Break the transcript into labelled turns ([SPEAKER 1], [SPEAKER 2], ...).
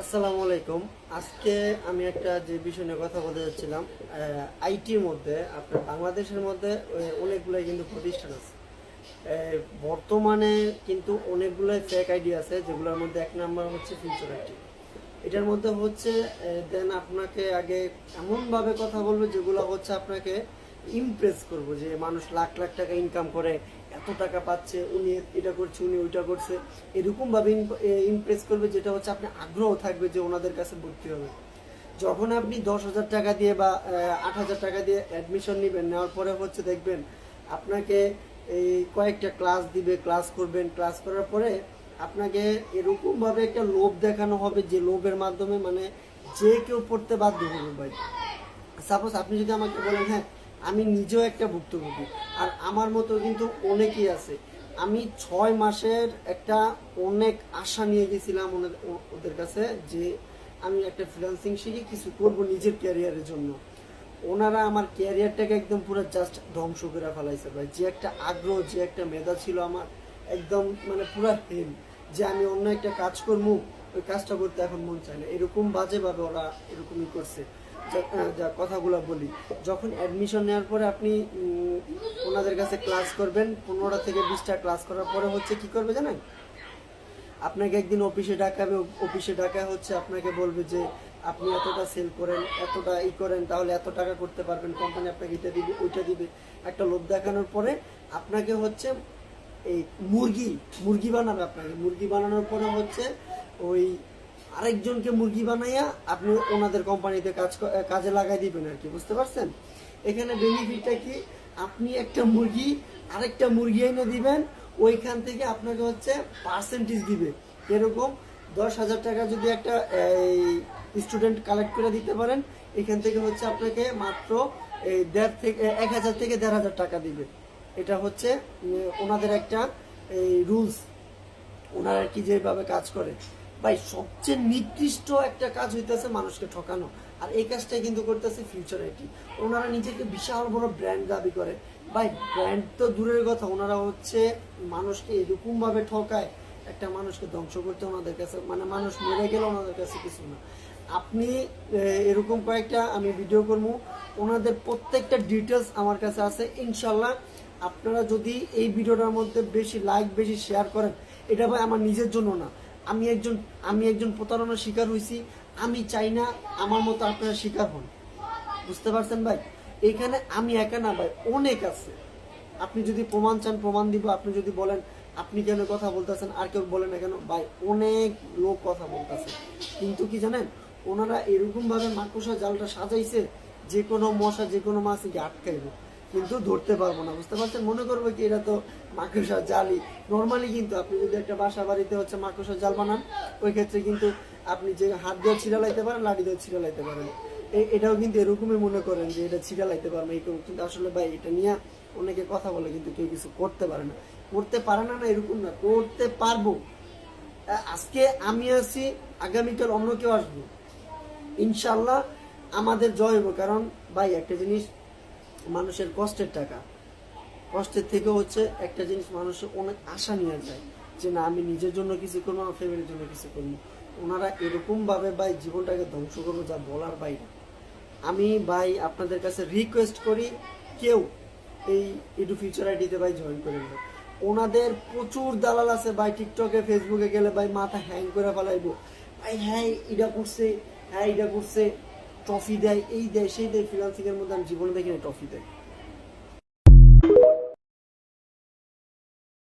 [SPEAKER 1] আসসালামু আলাইকুম। আজকে আমি একটা যে বিষয় নিয়ে কথা বলতে যাচ্ছিলাম আইটির মধ্যে, আপনার বাংলাদেশের মধ্যে অনেকগুলাই কিন্তু প্রতিষ্ঠান আছে। বর্তমানে কিন্তু অনেকগুলাই ফেক আইডি আছে, যেগুলোর মধ্যে এক নাম্বার হচ্ছে ফিউচার আইটি এটার মধ্যে হচ্ছে দেন আপনাকে আগে এমনভাবে কথা বলবে যেগুলো হচ্ছে আপনাকে ইমপ্রেস করব যে মানুষ লাখ লাখ টাকা ইনকাম করে, এত টাকা পাচ্ছে, উনি এটা করছে, উনি ওইটা করছে। এরকমভাবে ইমপ্রেস করবে যেটা হচ্ছে আপনি আগ্রহ থাকবে যে ওনাদের কাছে ভর্তি হবে। যখন আপনি দশ হাজার টাকা দিয়ে বা আট হাজার টাকা দিয়ে অ্যাডমিশন নেবেন, নেওয়ার পরে হচ্ছে দেখবেন আপনাকে এই কয়েকটা ক্লাস দিবে ক্লাস করবেন ক্লাস করার পরে আপনাকে এরকমভাবে একটা লোভ দেখানো হবে যে লোভের মাধ্যমে মানে যে কেউ পড়তে বাধ্য হবে ভাই। সাপোজ আপনি যদি আমাকে বলেন হ্যাঁ আমি নিজেও একটা ভুক্তভোগী। আর আমার মতো কিন্তু অনেকেই আছে। আমি ছয় মাসের একটা অনেক আশা নিয়ে গেছিলাম ওদের কাছে যে আমি একটা ফ্রিল্যান্সিং শিখে কিছু করব নিজের ক্যারিয়ারের জন্য। ওনারা আমার ক্যারিয়ারটাকে একদম পুরো জাস্ট ধ্বংস করে ফেলাইছে ভাই। যে একটা আগ্রহ, যে একটা মেধা ছিল আমার, একদম মানে পুরো হেম যে আমি অন্য একটা কাজ করব ওই কাজটা করতে এখন মন চায় না। এরকম বাজেভাবে ওরা এরকমই করছে। যা- কথাগুলো বলি। যখন অ্যাডমিশন নেওয়ার পরে আপনি ওনাদের কাছে ক্লাস করবেন, পনেরোটা থেকে বিশটা ক্লাস করার পরে হচ্ছে কি করবে জানেন? আপনাকে একদিন অফিসে ডাকাবে অফিসে ডাকা হচ্ছে, আপনাকে বলবে যে, আপনি এতটা সেল করেন, এতটা ই করেন, তাহলে এত টাকা করতে পারবেন কোম্পানি আপনাকে এটা দিবে, ওইটা দিবে। একটা লোভ দেখানোর পরে আপনাকে হচ্ছে এই মুরগি মুরগি বানাবে আপনাকে। মুরগি বানানোর পরে হচ্ছে ওই আরেকজনকে মুরগি বানাইয়া আপনি ওনাদের কোম্পানিতে কাজ কাজে লাগাই দিবেন আর কি, বুঝতে পারছেন? এখানে বেনিফিটটা কি? আপনি একটা মুরগি, আরেকটা মুরগি এনে দিবেন, ওইখান থেকে আপনাকে হচ্ছে পার্সেন্টেজ দিবে। এরকম দশ হাজার টাকা যদি একটা, এই স্টুডেন্ট কালেক্ট করে দিতে পারেন, এখান থেকে হচ্ছে আপনাকে মাত্র, এই, দেড় থেকে এক হাজার থেকে দেড় হাজার টাকা দিবে। এটা হচ্ছে ওনাদের একটা, এই রুলস ওনারা কি যেভাবে কাজ করে। ভাই, সবচেয়ে নির্দিষ্ট একটা কাজ হইতেছে মানুষকে ঠকানো। আর এই কাজটাই কিন্তু করতেছে ফিউচার আইটি ওনারা নিজেকে বিশাল বড় ব্র্যান্ড দাবি করে। ভাই ব্র্যান্ড তো দূরের কথা, ওনারা হচ্ছে মানুষকে এরকম ভাবে ঠকায়, একটা মানুষকে ধ্বংস করতে ওনাদের কাছে মানে মানুষ মরে গেলে ওনাদের কাছে কিছু না। আপনি এরকম কয়েকটা আমি ভিডিও করব। ওনাদের প্রত্যেকটা ডিটেলস আমার কাছে আছে। ইনশাল্লাহ আপনারা যদি এই ভিডিওটার মধ্যে বেশি লাইক বেশি শেয়ার করেন, এটা ভাই আমার নিজের জন্য না। আমি একজন আমি একজন প্রতারণার শিকার হয়েছি আমি চাই না আমার মতো আপনারা শিকার হন। বুঝতে পারছেন ভাই? এখানে আমি একা না ভাই, অনেক আছে। আপনি যদি প্রমাণ চান, প্রমাণ দিব, আপনি যদি বলেন, আপনি কেন কথা বলতেছেন, আর কেউ বলে না কেন, ভাই, অনেক লোক কথা বলতেছে। কিন্তু কি জানেন? ওনারা এরকম ভাবে মাকুসা জালটা সাজাইছে, যে কোনো মশা, যে কোনো মাছ আটকাইবে। কিন্তু ধরতে পারব না, বুঝতে পারছেন? মনে করব কি এটা তো মাকুসা জালি নর্মালি কিন্তু আপনি যদি একটা বাসা বাড়িতে হচ্ছে মাকুসা জাল বানান, ওই ক্ষেত্রে কিন্তু আপনি যে হাত দিয়ে ছিড়ালাইতে পারেন, লাঠি দিয়ে ছিড়ালাইতে পারেন। এ- এটাও কিন্তু এরকমই মনে করেন যে এটা ছিড়ালাইতে পারব এই করব। কিন্তু আসলে ভাই, এটা নিয়ে অনেকে কথা বলে, কিন্তু কেউ কিছু করতে পারে না। করতে পারে না না এরকম না, করতে পারব। আজকে আমি আছি, আগামীকাল অন্য কেউ আসব। ইনশাল্লাহ আমাদের জয় হইব, কারণ ভাই, একটা জিনিস মানুষের কষ্টের টাকা। কষ্টের থেকে হচ্ছে একটা জিনিস মানুষের অনেক আশা নিয়ে যায় যে, না, আমি নিজের জন্য কিছু করব, আমার ফ্যামিলির জন্য কিছু করব। ওনারা এরকমভাবে ভাই জীবনটাকে ধ্বংস করব যা বলার বাইরে। আমি ভাই আপনাদের কাছে রিকোয়েস্ট করি, কেউ এই ইডু ফিউচার আইডিতে ভাই জয়েন করে নেবে ওনাদের প্রচুর দালাল আছে ভাই টিকটকে ফেসবুকে গেলে ভাই মাথা হ্যাং করে ফেলাইবো। ভাই হ্যাঁ এটা করছে হ্যাঁ এটা করছে। ট্রফি দেয় এই দেয় সেই দেয় ফ্রিলান্সিং এর মধ্যে আমি জীবনে দেখিনি ট্রফি দেয়।